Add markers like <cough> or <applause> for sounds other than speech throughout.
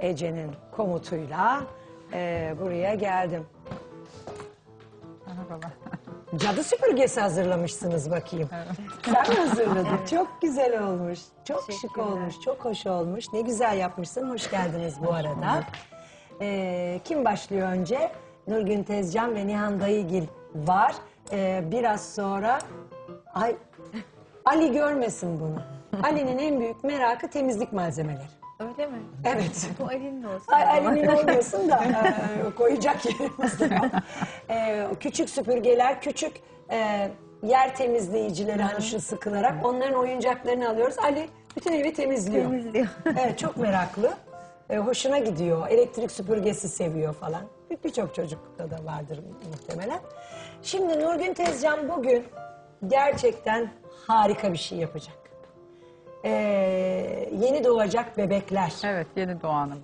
Ece'nin komutuyla e, buraya geldim. Merhabalar. <laughs> Cadı süpürgesi hazırlamışsınız bakayım. Sen mi hazırladın? Çok güzel olmuş. Çok şık olmuş. Çok hoş olmuş. Ne güzel yapmışsın. Hoş geldiniz bu arada. Ee, kim başlıyor önce? Nurgün Tezcan ve Nihan Dayıgil var. Ee, biraz sonra... Ay, Ali görmesin bunu. Ali'nin en büyük merakı temizlik malzemeleri. Öyle mi? Evet. <laughs> Bu Ali'nin olsun. Ay, Ali'nin olmasın da <laughs> e, koyacak yerimiz yok. E, küçük süpürgeler, küçük e, yer temizleyicileri hani şu sıkılarak onların oyuncaklarını alıyoruz. Ali bütün evi temizliyor. Temizliyor. <laughs> Evet çok meraklı. E, hoşuna gidiyor. Elektrik süpürgesi seviyor falan. Bir- Birçok çocukta da vardır muhtemelen. Şimdi Nurgün Tezcan bugün gerçekten harika bir şey yapacak. E, yeni doğacak bebekler. Evet yeni doğanım.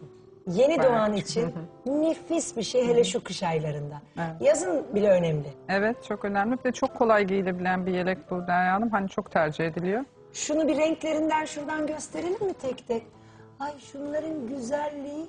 Yeni Bayağı doğan için nefis bir şey hele şu kış aylarında. Evet. Yazın bile önemli. Evet çok önemli. Bir de çok kolay giyilebilen bir yelek bu Derya Hanım. Hani çok tercih ediliyor. Şunu bir renklerinden şuradan gösterelim mi tek tek? Ay şunların güzelliği.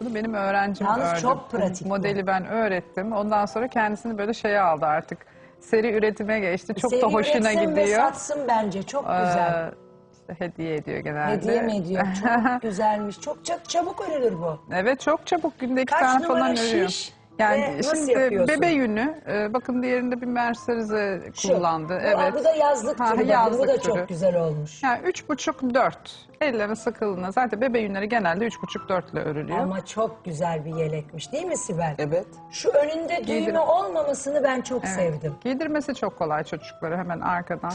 Bunu benim öğrencim Yalnız ördü. çok pratik bu. Modeli ben öğrettim. Ondan sonra kendisini böyle şeye aldı artık. Seri üretime geçti. Çok Seri da hoşuna üretsin ve gidiyor. satsın bence çok güzel. Ee, işte hediye ediyor genelde. Hediye mi ediyor? <laughs> Çok güzelmiş. Çok çok çabuk örülür bu. Evet çok çabuk günde iki Kaç tane numara falan örüyor. şiş Yani ve nasıl şimdi yapıyorsun? bebe yünü, e, bakın diğerinde bir Mercedes'e Şu. kullandı. Bu, evet. bu da yazlık Ha, türü. bakın, bu yazlık da türü. çok güzel olmuş. Yani üç buçuk dört. Ellerin sıkılığına. Zaten bebe yünleri genelde üç buçuk dörtle örülüyor. Ama çok güzel bir yelekmiş değil mi Sibel? Evet. Şu önünde düğme olmamasını ben çok Evet. sevdim. Giydirmesi çok kolay çocukları. Hemen arkadan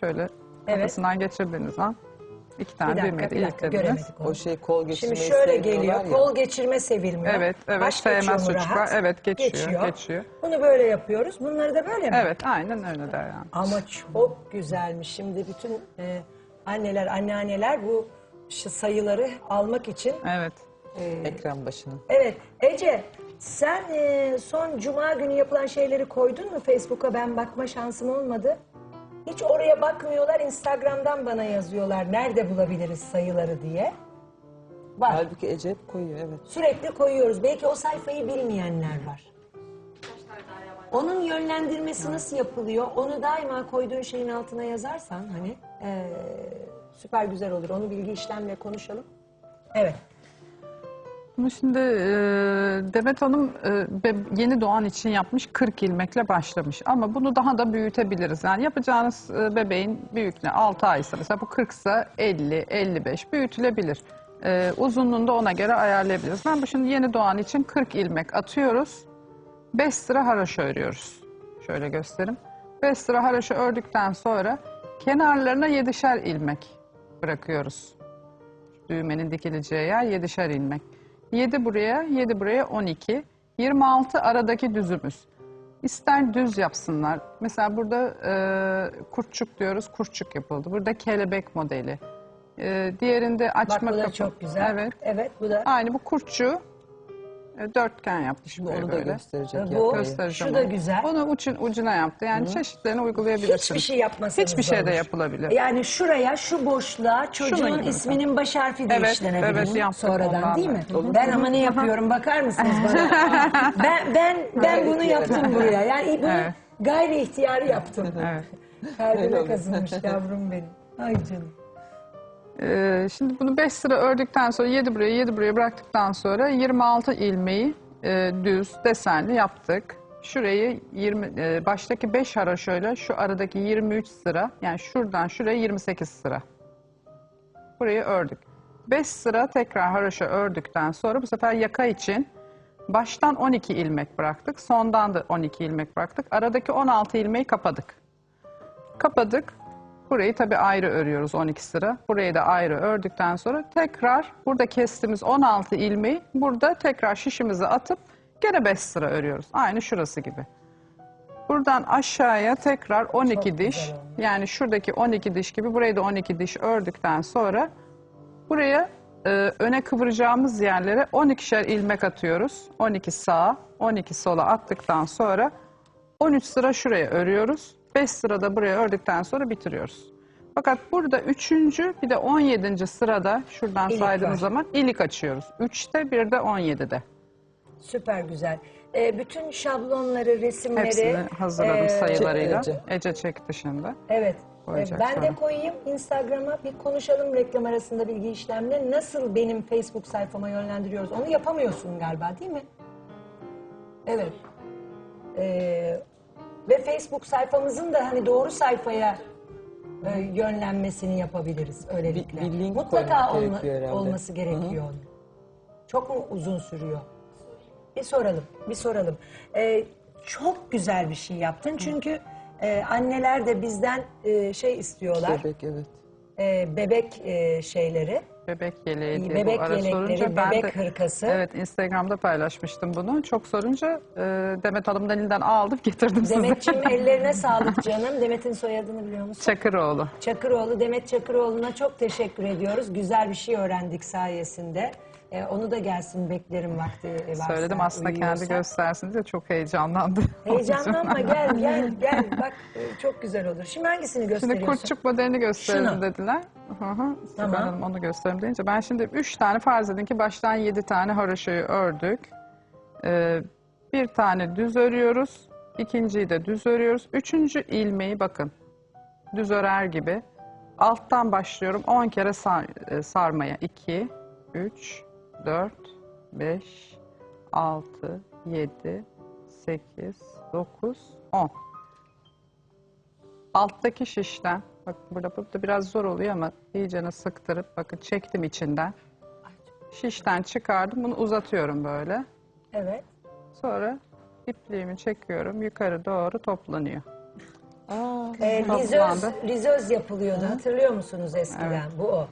şöyle Evet. kafasından geçirdiğiniz an iki tane Bir dakika, bir dakika göremedik onu. O şey kol Şimdi geçirmeyi şöyle sevmiyorlar geliyor, ya. kol geçirme sevilmiyor. Evet, evet, Baş sevmez geçiyor mu çocuklar. rahat? Evet, geçiyor, geçiyor. Bunu böyle yapıyoruz. Bunları da böyle mi? Evet aynen öyle der yani. Ama çok güzelmiş. Şimdi bütün e, anneler, anneanneler bu şu sayıları almak için. Evet. Ekran başına. Evet, Ece sen e, son cuma günü yapılan şeyleri koydun mu Facebook'a? Ben bakma şansım olmadı. Hiç oraya bakmıyorlar. Instagram'dan bana yazıyorlar. Nerede bulabiliriz sayıları diye. Var. Halbuki Ece hep koyuyor evet. Sürekli koyuyoruz. Belki o sayfayı bilmeyenler var. Onun yönlendirmesi nasıl yapılıyor? Onu daima koyduğun şeyin altına yazarsan hani eee, süper güzel olur. Onu bilgi işlemle konuşalım. Evet. Şimdi e, Demet Hanım e, yeni doğan için yapmış 40 ilmekle başlamış. Ama bunu daha da büyütebiliriz. Yani yapacağınız e, bebeğin büyüklüğü 6 aysa mesela bu 40 ise 50, 55 büyütülebilir. Uzunluğunu da ona göre ayarlayabiliriz. Ben bu şimdi yeni doğan için 40 ilmek atıyoruz. 5 sıra haraşo örüyoruz. Şöyle göstereyim. 5 sıra haraşo ördükten sonra kenarlarına 7'şer ilmek bırakıyoruz. Düğmenin dikileceği yer 7'şer ilmek. 7 buraya, 7 buraya 12. 26 aradaki düzümüz. İster düz yapsınlar. Mesela burada e, kurtçuk diyoruz, kurtçuk yapıldı. Burada kelebek modeli. E, diğerinde Bak açma bu da kapı. çok güzel. Evet. Evet bu da. Aynı bu kurtçuğu e, dörtgen yaptı. Şimdi onu da böyle. gösterecek. Bu- yapmayı. Göstereceğim Şu da onu. güzel. Onu ucun, ucuna yaptı. Yani çeşitlerini uygulayabilirsiniz. Hiçbir şey yapmasanız Hiçbir şey de olur. yapılabilir. Yani şuraya, şu boşluğa çocuğun isminin baş harfi de Evet, işlenebilir. evet, yaptık Sonradan değil mi? Olur. Ben ama ne yapıyorum bakar mısınız bana? <laughs> ben ben ben bunu yaptım buraya. Yani bunu Evet. gayri ihtiyari yaptım. Evet. Kalbime kazınmış yavrum benim. Ay canım. Ee, şimdi bunu 5 sıra ördükten sonra 7 buraya 7 buraya bıraktıktan sonra 26 ilmeği e, düz desenli yaptık. Şurayı 20 e, baştaki 5 hara şöyle şu aradaki 23 sıra yani şuradan şuraya 28 sıra. Burayı ördük. 5 sıra tekrar haraşo ördükten sonra bu sefer yaka için baştan 12 ilmek bıraktık. Sondan da 12 ilmek bıraktık. Aradaki 16 ilmeği kapadık. Kapadık. Burayı tabii ayrı örüyoruz 12 sıra. Burayı da ayrı ördükten sonra tekrar burada kestiğimiz 16 ilmeği burada tekrar şişimize atıp gene 5 sıra örüyoruz. Aynı şurası gibi. Buradan aşağıya tekrar 12 Çok diş yani şuradaki 12 diş gibi burayı da 12 diş ördükten sonra buraya e, öne kıvıracağımız yerlere 12'şer ilmek atıyoruz. 12 sağa 12 sola attıktan sonra 13 sıra şuraya örüyoruz. 5 sırada buraya ördükten sonra bitiriyoruz. Fakat burada üçüncü bir de 17. sırada şuradan İlik saydığımız var. zaman ilik açıyoruz. Üçte bir de 17'de. Süper güzel. Ee, bütün şablonları, resimleri... Hepsini hazırladım ee, sayılarıyla. Ece. Ece çekti şimdi. Evet. Koyacak Ee, ben de sonra. koyayım Instagram'a bir konuşalım reklam arasında bilgi işlemle. Nasıl benim Facebook sayfama yönlendiriyoruz? Onu yapamıyorsun galiba değil mi? Evet. Ee, ve Facebook sayfamızın da hani doğru sayfaya e, yönlenmesini yapabiliriz öylelikle. Bir- bir link Mutlaka koymak olma- gerekiyor herhalde. olması gerekiyor. onun. Çok mu uzun sürüyor? Bir soralım, bir soralım. Ee, çok güzel bir şey yaptın çünkü e, anneler de bizden e, şey istiyorlar, Bebek evet. E, bebek e, şeyleri. Bebek yeleği diye Bebek bu ara yelekleri, sorunca ben bebek de, hırkası. Evet Instagram'da paylaşmıştım bunu. Çok sorunca e, Demet Hanım'dan elinden aldım getirdim size. Demetciğim <laughs> ellerine sağlık canım. Demet'in soyadını biliyor musun? Çakıroğlu. Çakıroğlu, Demet Çakıroğlu'na çok teşekkür ediyoruz. Güzel bir şey öğrendik sayesinde. E, onu da gelsin beklerim vakti varsa. Söyledim aslında kendi uyuyorsa. göstersin diye çok heyecanlandı. <laughs> Heyecanlanma gel gel <laughs> gel bak e, çok güzel olur. Şimdi hangisini Şimdi gösteriyorsun? kurtçuk modelini gösterelim Şunu. dediler. Hı hı. Tamam. Hanım onu gösterelim deyince ben şimdi üç tane farz edin ki baştan yedi tane haroşayı ördük. Ee, bir tane düz örüyoruz. ikinciyi de düz örüyoruz. Üçüncü ilmeği bakın düz örer gibi alttan başlıyorum 10 kere sar- e, sarmaya. 2, 3, 4, 5, 6, 7, 8, 9, 10. Alttaki şişten, bak burada, burada biraz zor oluyor ama iyicene sıktırıp bakın çektim içinden. Şişten çıkardım bunu uzatıyorum böyle. Evet. Sonra ipliğimi çekiyorum yukarı doğru toplanıyor. Aa, E, rizöz, Toplandı. rizöz yapılıyordu hatırlıyor musunuz eskiden? Bu o.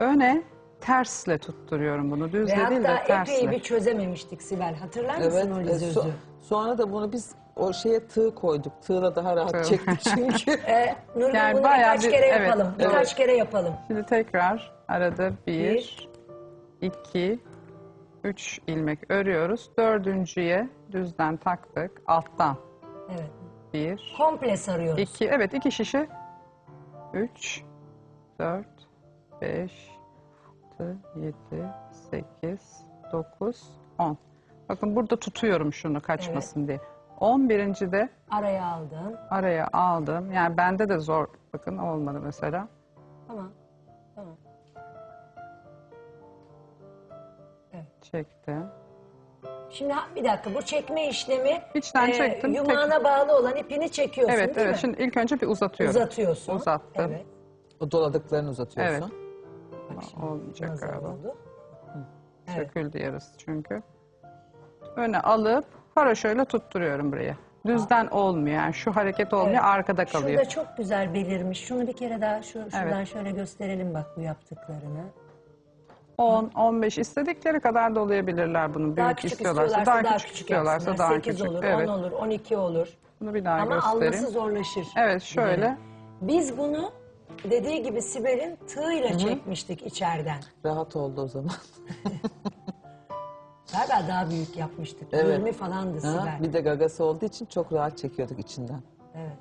Öne tersle tutturuyorum bunu. Düz Ve de değil hatta de tersle. epey bir çözememiştik Sibel. Hatırlar mısın evet. o e, so- sonra da bunu biz o şeye tığ koyduk. Tığla daha rahat Tığ. çektik <laughs> çünkü. Ee, Nurgül Yani bunu bayağı birkaç bir- kere evet, yapalım. Birkaç evet. kere yapalım. Şimdi tekrar arada bir, Bir. iki, üç ilmek örüyoruz. Dördüncüye düzden taktık. Alttan Evet. bir, Komple sarıyoruz. iki, evet iki şişe. Üç, dört, beş, altı, yedi, sekiz, dokuz, on. Bakın burada tutuyorum şunu kaçmasın diye. On birinci de Araya aldın. araya aldım. Yani bende de zor. Bakın olmadı mesela. Tamam. Tamam. Çektim. Şimdi ha- bir dakika bu çekme işlemi İçten e, çektim, yumağına bağlı olan ipini çekiyorsun Evet değil evet. mi? Şimdi ilk önce bir uzatıyorum. Uzatıyorsun. Uzattım. Evet. o doladıklarını uzatıyorsun. Evet. Şimdi Olmayacak galiba. oldu. Evet. Söküldü yarısı çünkü. Öne alıp haraşöyle tutturuyorum buraya. Düzden olmuyor yani şu hareket olmuyor Evet. arkada kalıyor. Şurada çok güzel belirmiş. Şunu bir kere daha şu, şuradan şöyle gösterelim bak bu yaptıklarını. 10, 15 istedikleri kadar dolayabilirler bunu. Daha Büyük küçük istiyorlarsa, daha, küçük, istiyorlarsa daha 8 küçük. olur, evet. 10 olur, 12 olur. Bunu bir daha Ama göstereyim. alması zorlaşır. Evet şöyle. Biz bunu dediği gibi Sibel'in tığıyla çekmiştik içeriden. Rahat oldu o zaman. <laughs> Galiba daha büyük yapmıştık. Evet. 20 falandı Ha, Sibel. bir de gagası olduğu için çok rahat çekiyorduk içinden. Evet.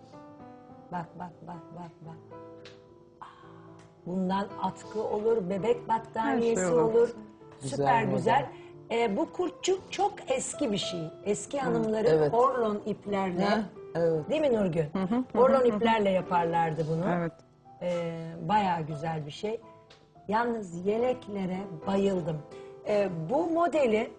Bak bak bak bak bak. Ah, Bundan atkı olur, bebek battaniyesi Her şey olur. olur. Güzel Süper model. güzel. Ee, bu kurtçuk çok eski bir şey. Eski hanımların evet. orlon iplerle, Ha, evet. değil mi Nurgül? Orlon iplerle yaparlardı bunu. Evet. Ee, bayağı güzel bir şey. Yalnız yeleklere bayıldım. Ee, bu modeli,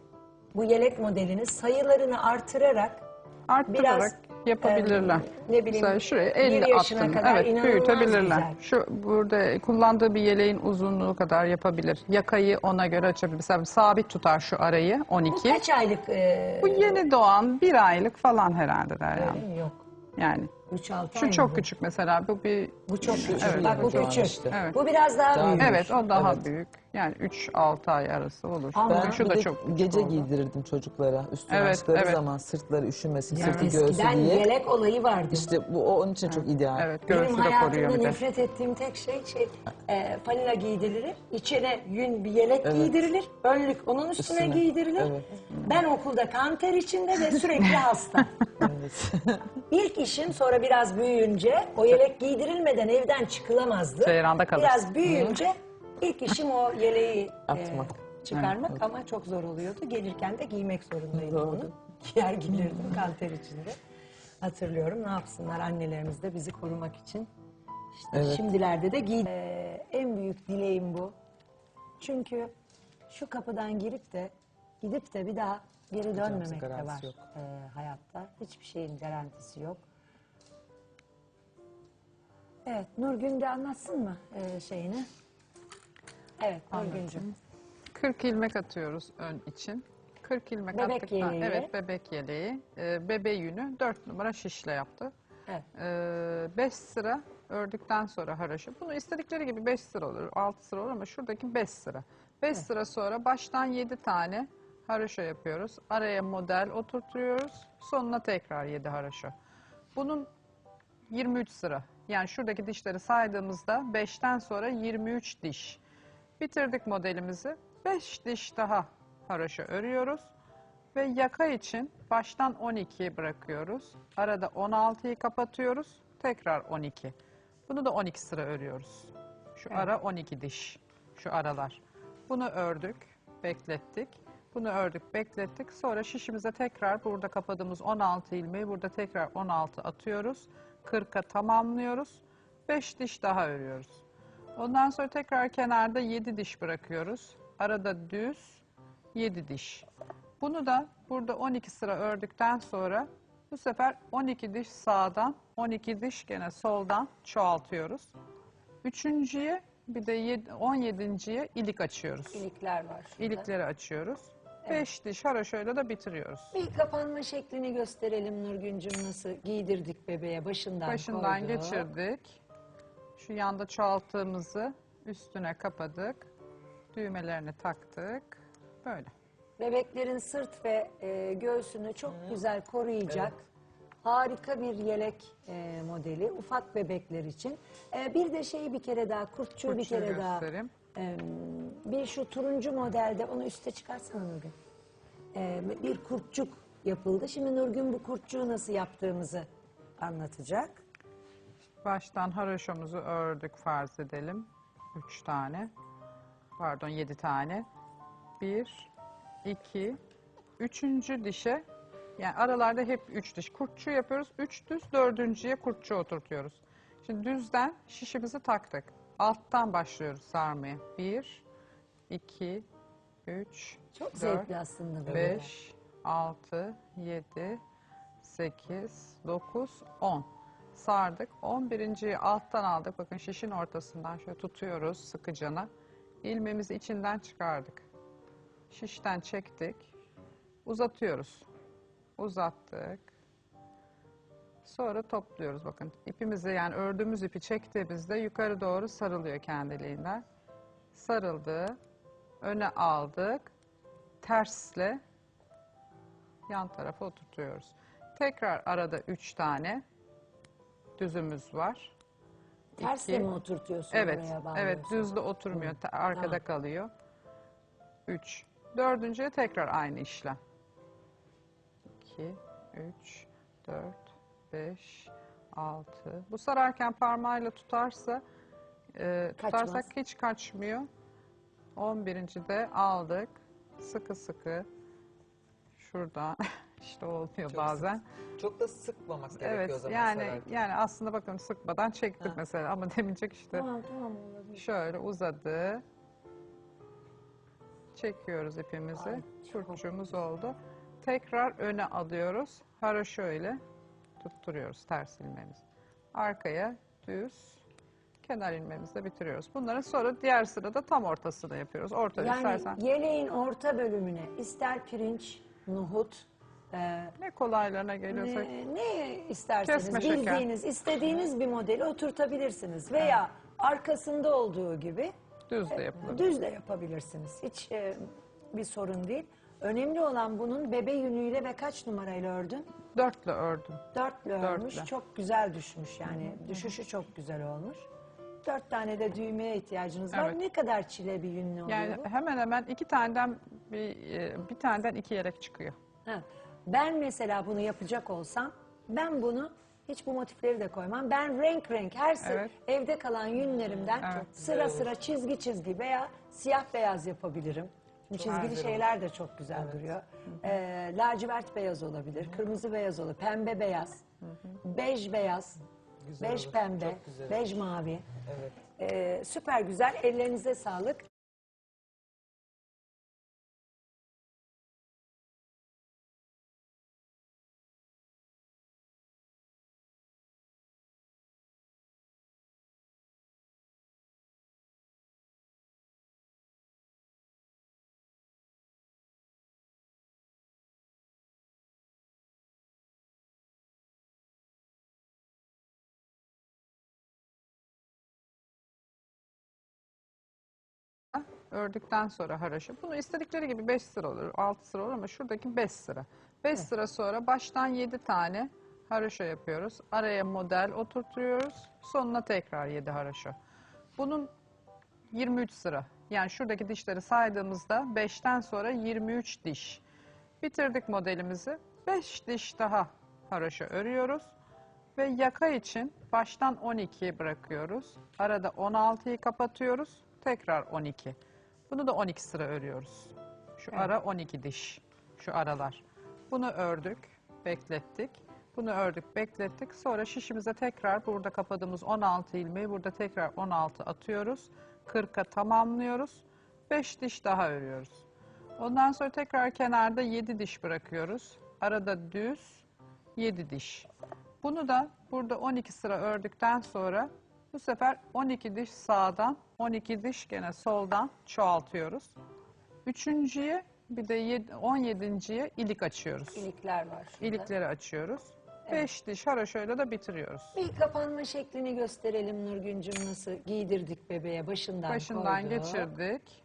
bu yelek modelini sayılarını artırarak Arttırarak Biraz, yapabilirler. e, ne bileyim, Mesela şuraya bir 50 yaşına attım. evet büyütebilirler. güzel. Şu burada kullandığı bir yeleğin uzunluğu kadar yapabilir. Yakayı ona göre açabilir. Mesela sabit tutar şu arayı bu 12. kaç aylık? E, Bu yeni doğan bir aylık falan herhalde Derya. Yok. Yani 3-6 şu çok küçük mesela bu bir Bu çok küçük. Evet. Bak bu küçük. Evet. Bu biraz daha, Daha büyük. büyük. Evet o daha Evet. büyük. Yani 3-6 ay arası olur. Ben şu bir da çok gece oldu. giydirirdim çocuklara. Üstüne Evet, açtıkları evet. zaman sırtları üşümesin, Yani sırtı göğsü eskiden diye. yelek olayı vardı. İşte bu o onun için çok ideal. Evet Benim göğsü de koruyor hayatımda bir de. nefret ettiğim tek şey şey e, falina giydirilir. İçine yün bir yelek Evet. giydirilir. Önlük onun üstüne, Üstüne, giydirilir. evet. Ben okulda kanter içinde ve sürekli hasta. <laughs> Evet. İlk işim sonra biraz büyüyünce o yelek giydirilmeden evden çıkılamazdı. Ceyranda kalırsın. Biraz büyüyünce ilk işim o yeleği e, Atmak. çıkarmak ama çok zor oluyordu. Gelirken de giymek zorundaydım Doğru. onu. Giyer <laughs> gelirdim kanter içinde. Hatırlıyorum ne yapsınlar annelerimiz de bizi korumak için. İşte Evet. şimdilerde de giy. Ee, en büyük dileğim bu. Çünkü şu kapıdan girip de gidip de bir daha geri dönmemek de var yok. e, hayatta. Hiçbir şeyin garantisi yok. Evet, Nurgün de anlatsın mı e, şeyini? Evet, Nurgüncüğüm. 40 ilmek atıyoruz ön için. 40 ilmek Bebek attıktan yeleği. evet bebek yeleği. Ee, bebe yünü 4 numara şişle yaptı. Evet. 5 sıra ördükten sonra haraşo. Bunu istedikleri gibi 5 sıra olur, 6 sıra olur ama şuradaki 5 sıra. 5 sıra sonra baştan 7 tane haraşo yapıyoruz. Araya model oturtuyoruz. Sonuna tekrar 7 haraşo. Bunun 23 sıra. Yani şuradaki dişleri saydığımızda 5'ten sonra 23 diş. Bitirdik modelimizi. 5 diş daha haraşo örüyoruz. Ve yaka için baştan 12'yi bırakıyoruz. Arada 16'yı kapatıyoruz. Tekrar 12. Bunu da 12 sıra örüyoruz. Şu ara 12 diş. Şu aralar. Bunu ördük, beklettik. Bunu ördük, beklettik. Sonra şişimize tekrar burada kapadığımız 16 ilmeği burada tekrar 16 atıyoruz. 40'a tamamlıyoruz. 5 diş daha örüyoruz. Ondan sonra tekrar kenarda 7 diş bırakıyoruz. Arada düz 7 diş. Bunu da burada 12 sıra ördükten sonra bu sefer 12 diş sağdan, 12 diş gene soldan çoğaltıyoruz. Üçüncüye bir de yed- 17.ye ilik açıyoruz. İlikler var şurada. İlikleri açıyoruz. 5 diş haraşoyla da bitiriyoruz. Bir kapanma şeklini gösterelim Nurgüncüm nasıl giydirdik bebeğe başından Başından koyduk. geçirdik. Şu yanda çoğalttığımızı üstüne kapadık. Düğmelerini taktık. Böyle. Bebeklerin sırt ve e, göğsünü çok güzel koruyacak. Harika bir yelek e, modeli ufak bebekler için. E, bir de şeyi bir kere daha kurtçuğu bir Kurtçuğu kere daha. göstereyim. e, bir şu turuncu modelde onu üste çıkarsana Nurgün. E, bir kurtçuk yapıldı. Şimdi Nurgün bu kurtçuğu nasıl yaptığımızı anlatacak. Baştan haroşomuzu ördük farz edelim. Üç tane. Pardon yedi tane. Bir, iki, üçüncü dişe yani aralarda hep üç diş. Kurtçu yapıyoruz. Üç düz, dördüncüye kurtçu oturtuyoruz. Şimdi düzden şişimizi taktık. Alttan başlıyoruz sarmaya. Bir, iki, üç, Çok dört, zevkli aslında böyle. 5, 6, 7, 8, 9, 10. Sardık. 11.yi alttan aldık. Bakın şişin ortasından şöyle tutuyoruz sıkıcana. İlmeğimizi içinden çıkardık. Şişten çektik. Uzatıyoruz. Uzattık. Sonra topluyoruz bakın. İpimizi yani ördüğümüz ipi çektiğimizde yukarı doğru sarılıyor kendiliğinden. Sarıldı. Öne aldık. Tersle yan tarafa oturtuyoruz. Tekrar arada üç tane düzümüz var. Tersle İki. mi oturtuyorsun Evet, oraya evet düzde oturmuyor, te- arkada Tamam. kalıyor. Üç. Dördüncüye tekrar aynı işlem. İki, üç, dört, beş, altı. Bu sararken parmağıyla tutarsa, e, Kaçmaz. tutarsak hiç kaçmıyor. On birinci de aldık. Sıkı sıkı. Şuradan <laughs> işte olmuyor bazen. Çok da sıkmamak gerekiyor o Evet zaman yani sararken. yani aslında bakın sıkmadan çektik mesela ama <laughs> demeyecek işte. Tamam tamam olabilir. Şöyle uzadı. Çekiyoruz ipimizi. Kurtçuğumuz oldu. Tekrar öne alıyoruz. Haroşo ile tutturuyoruz ters ilmeğimizi. Arkaya düz kenar ilmeğimizle bitiriyoruz. Bunları sonra diğer sırada tam ortasını yapıyoruz. Ortada Yani istersen yeleğin orta bölümüne ister pirinç, nohut, e, ne kolaylarına geliyorsa ne, ne isterseniz Kesme şeker. bildiğiniz, istediğiniz bir modeli oturtabilirsiniz. Veya arkasında olduğu gibi Düz de yapılabilir. Düz de yapabilirsiniz. Hiç e, bir sorun değil. Önemli olan bunun bebe yünüyle ve kaç numarayla ördün? Dörtle ördüm. Dörtle örmüş. Dörtle. Çok güzel düşmüş yani. Düşüşü çok güzel olmuş. Dört tane de düğmeye ihtiyacınız var. Evet. Ne kadar çile bir yünlü oluyor Yani bu? hemen hemen iki taneden bir, e, bir taneden iki yelek çıkıyor. Ha, Ben mesela bunu yapacak olsam ben bunu hiç bu motifleri de koymam. Ben renk renk her sı- Evet. evde kalan yünlerimden Evet. sıra sıra çizgi çizgi veya siyah beyaz yapabilirim. Şimdi çizgili güzel şeyler de çok güzel duruyor. Ee, lacivert beyaz olabilir, kırmızı beyaz olabilir, pembe beyaz, bej beyaz, Güzel bej olur, pembe, çok güzel bej mavi. Evet. Ee, süper güzel. Ellerinize sağlık. Ördükten sonra haraşo. Bunu istedikleri gibi 5 sıra olur, 6 sıra olur ama şuradaki 5 sıra. 5 sıra sonra baştan 7 tane haraşo yapıyoruz. Araya model oturtuyoruz. Sonuna tekrar 7 haraşo. Bunun 23 sıra. Yani şuradaki dişleri saydığımızda 5'ten sonra 23 diş. Bitirdik modelimizi. 5 diş daha haraşo örüyoruz. Ve yaka için baştan 12'yi bırakıyoruz. Arada 16'yı kapatıyoruz. Tekrar 12. Bunu da 12 sıra örüyoruz. Şu ara 12 diş. Şu aralar. Bunu ördük, beklettik. Bunu ördük, beklettik. Sonra şişimize tekrar burada kapadığımız 16 ilmeği burada tekrar 16 atıyoruz. 40'a tamamlıyoruz. 5 diş daha örüyoruz. Ondan sonra tekrar kenarda 7 diş bırakıyoruz. Arada düz 7 diş. Bunu da burada 12 sıra ördükten sonra bu sefer 12 diş sağdan, 12 diş gene soldan çoğaltıyoruz. Üçüncüye bir de yed- 17.ye ilik açıyoruz. İlikler var şurada. İlikleri açıyoruz. 5 diş haraşoyla da bitiriyoruz. Bir kapanma şeklini gösterelim Nurgüncüm nasıl giydirdik bebeğe başından Başından koyduk. geçirdik.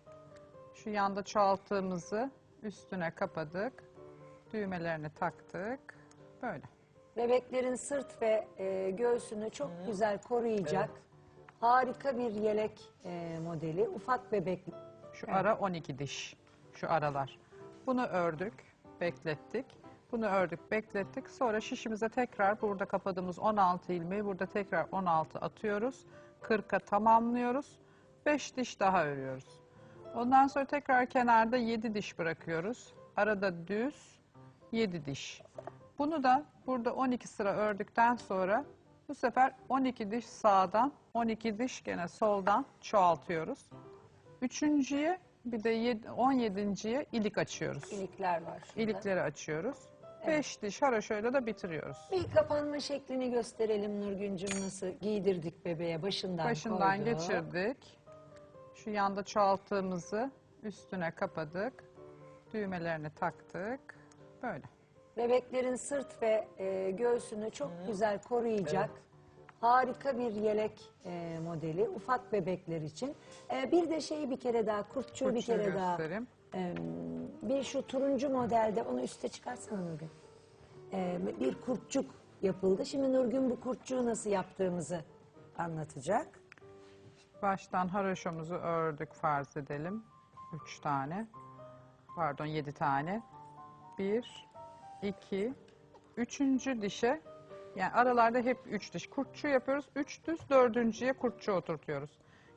Şu yanda çoğalttığımızı üstüne kapadık. Düğmelerini taktık. Böyle. Bebeklerin sırt ve e, göğsünü çok güzel koruyacak harika bir yelek e, modeli. Ufak bebek Şu ara 12 diş. Şu aralar. Bunu ördük, beklettik. Bunu ördük, beklettik. Sonra şişimize tekrar burada kapadığımız 16 ilmeği burada tekrar 16 atıyoruz. 40'a tamamlıyoruz. 5 diş daha örüyoruz. Ondan sonra tekrar kenarda 7 diş bırakıyoruz. Arada düz 7 diş. Bunu da burada 12 sıra ördükten sonra bu sefer 12 diş sağdan, 12 diş gene soldan çoğaltıyoruz. Üçüncüye bir de yed- 17.ye ilik açıyoruz. ilikler var şurada. İlikleri açıyoruz. 5 diş haraşoyla da bitiriyoruz. Bir kapanma şeklini gösterelim Nurgüncüm nasıl giydirdik bebeğe başından Başından koyduk. geçirdik. Şu yanda çoğalttığımızı üstüne kapadık. Düğmelerini taktık. Böyle. Bebeklerin sırt ve e, göğsünü çok güzel koruyacak harika bir yelek e, modeli. Ufak bebekler için. E, bir de şeyi bir kere daha kurtçuğu bir Kurtçuğu kere daha. göstereyim. e, bir şu turuncu modelde onu üste çıkarsana Nurgün. E, bir kurtçuk yapıldı. Şimdi Nurgün bu kurtçuğu nasıl yaptığımızı anlatacak. Baştan haraşomuzu ördük farz edelim. 3 tane. Pardon 7 tane. 1, 2, 3. dişe yani aralarda hep 3 diş kurtçu yapıyoruz. 3 düz, dördüncüye kurtçu oturtuyoruz.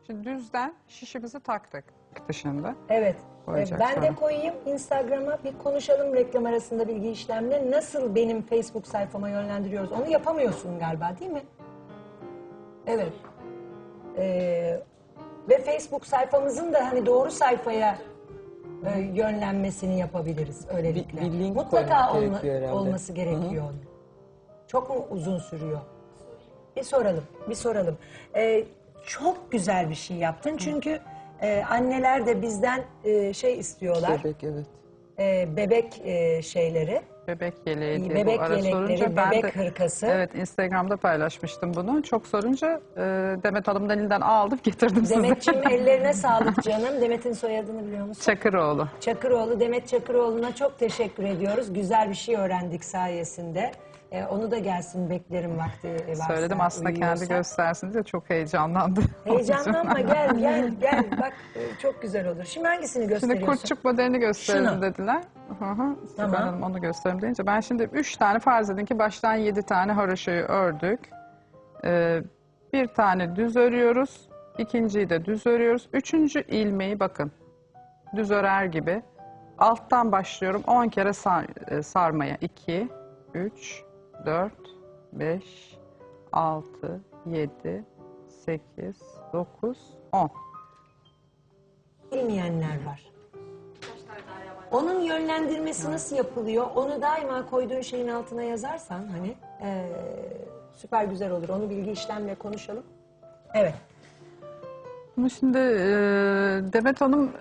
Şimdi düzden şişimizi taktık dışında. Evet. Koyacak ben de sonra. koyayım Instagram'a bir konuşalım reklam arasında bilgi işlemle. Nasıl benim Facebook sayfama yönlendiriyoruz? Onu yapamıyorsun galiba değil mi? Evet. Ee, ve Facebook sayfamızın da hani doğru sayfaya e, yönlenmesini yapabiliriz öylelikle. Bir- bir link Mutlaka koymak olma- gerekiyor herhalde. olması gerekiyor. onun. Çok mu uzun sürüyor? Bir soralım, bir soralım. Ee, çok güzel bir şey yaptın çünkü e, anneler de bizden e, şey istiyorlar, Bebek evet. e, bebek e, şeyleri. Bebek yeleği diye bebek bu ara yelekleri, sorunca ben bebek de, hırkası. Evet Instagram'da paylaşmıştım bunu. Çok sorunca e, Demet Hanım'dan elinden aldım getirdim size. Demetciğim <laughs> ellerine sağlık canım. Demet'in soyadını biliyor musun? Çakıroğlu. Çakıroğlu, Demet Çakıroğlu'na çok teşekkür ediyoruz. Güzel bir şey öğrendik sayesinde. Ee, onu da gelsin beklerim vakti varsa. Söyledim aslında kendi uyuyorsa. göstersin diye çok heyecanlandı. Heyecanlanma <laughs> gel gel gel. Bak e, çok güzel olur. Şimdi hangisini Şimdi gösteriyorsun? kurtçuk modelini gösterelim Şunu. dediler. Hı hı. Tamam. Hanım onu gösterelim deyince ben şimdi üç tane farz edin ki baştan yedi tane haroşayı ördük. Ee, bir tane düz örüyoruz. ikinciyi de düz örüyoruz. Üçüncü ilmeği bakın. Düz örer gibi. Alttan başlıyorum 10 kere sar- e, sarmaya. 2, 3, 4, 5, 6, 7, 8, 9, 10. bilmeyenler var. Onun yönlendirmesi nasıl yapılıyor? Onu daima koyduğun şeyin altına yazarsan hani eee, süper güzel olur. Onu bilgi işlemle konuşalım. Evet. Bunu şimdi Demet Hanım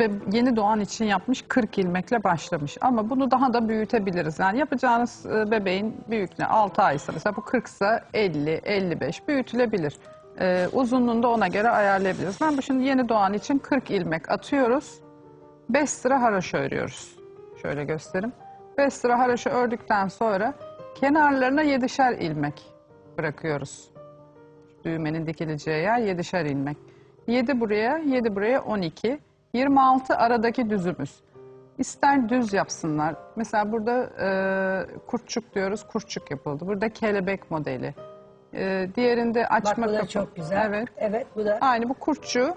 e, yeni doğan için yapmış 40 ilmekle başlamış. Ama bunu daha da büyütebiliriz. Yani yapacağınız bebeğin büyüklüğü 6 aysa mesela bu 40 ise 50, 55 büyütülebilir. E, uzunluğunu da ona göre ayarlayabiliriz. Ben bu şimdi yeni doğan için 40 ilmek atıyoruz. 5 sıra haroşa örüyoruz. Şöyle göstereyim. 5 sıra haroşa ördükten sonra kenarlarına 7'şer ilmek bırakıyoruz düğmenin dikileceği yer 7'şer ilmek. 7 buraya, 7 buraya 12. 26 aradaki düzümüz. İster düz yapsınlar. Mesela burada e, kurtçuk diyoruz, kurtçuk yapıldı. Burada kelebek modeli. E, diğerinde açma Bak bu da kapı. çok güzel. Evet. Evet bu da. Aynı bu kurtçuğu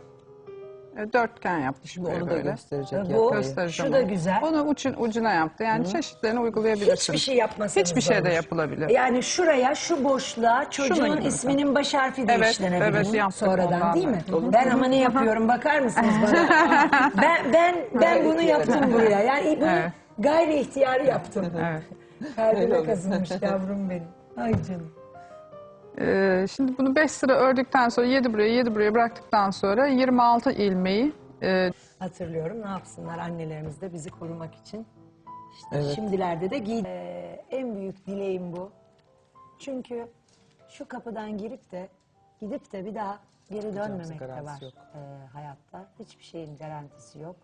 e, dörtgen yaptı. Şimdi böyle onu da böyle. gösterecek. Bu- yapmayı. Göstereceğim Şu da onu. güzel. Onu ucun, ucuna yaptı. Yani çeşitlerini uygulayabilirsiniz. Hiçbir şey yapmasanız Hiçbir şey de olur. yapılabilir. Yani şuraya, şu boşluğa çocuğun gibi isminin baş harfi de Evet, işlenebilir. evet, yaptık Sonradan ondan değil da. mi? Ben ama ne yapıyorum bakar mısınız bana? <laughs> ben ben ben bunu yaptım buraya. Yani bunu Evet. gayri ihtiyari yaptım. Evet. Kalbime kazınmış yavrum benim. Ay canım. Ee, şimdi bunu 5 sıra ördükten sonra 7 buraya 7 buraya bıraktıktan sonra 26 ilmeği e, Hatırlıyorum ne yapsınlar annelerimiz de bizi korumak için. İşte Evet. şimdilerde de giy. Ee, en büyük dileğim bu. Çünkü şu kapıdan girip de gidip de bir daha geri dönmemek de garantisi var yok. ee, hayatta. Hiçbir şeyin garantisi yok.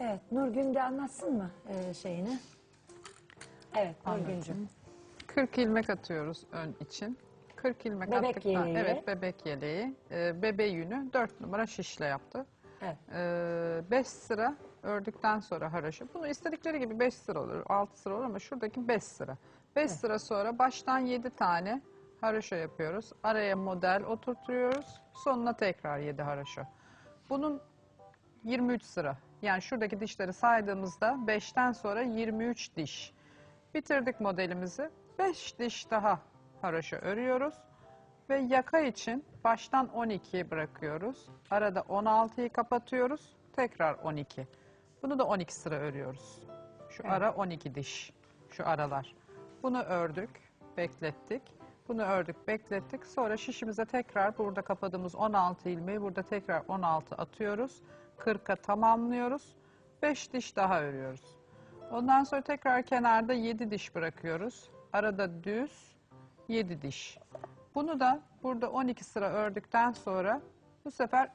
Evet Nurgün de anlatsın mı ee, şeyini? Evet Nurgüncüğüm. 40 ilmek atıyoruz ön için. 40 ilmek Bebek attıktan yeleği. evet bebek yeleği. Ee, bebe yünü 4 numara şişle yaptı. Evet. 5 sıra ördükten sonra haraşo. Bunu istedikleri gibi 5 sıra olur, 6 sıra olur ama şuradaki 5 sıra. 5 sıra sonra baştan 7 tane haraşo yapıyoruz. Araya model oturtuyoruz. Sonuna tekrar 7 haraşo. Bunun 23 sıra. Yani şuradaki dişleri saydığımızda 5'ten sonra 23 diş. Bitirdik modelimizi. 5 diş daha haraşo örüyoruz. Ve yaka için baştan 12'yi bırakıyoruz. Arada 16'yı kapatıyoruz. Tekrar 12. Bunu da 12 sıra örüyoruz. Şu ara 12 diş. Şu aralar. Bunu ördük, beklettik. Bunu ördük, beklettik. Sonra şişimize tekrar burada kapadığımız 16 ilmeği burada tekrar 16 atıyoruz. 40'a tamamlıyoruz. 5 diş daha örüyoruz. Ondan sonra tekrar kenarda 7 diş bırakıyoruz. Arada düz 7 diş. Bunu da burada 12 sıra ördükten sonra bu sefer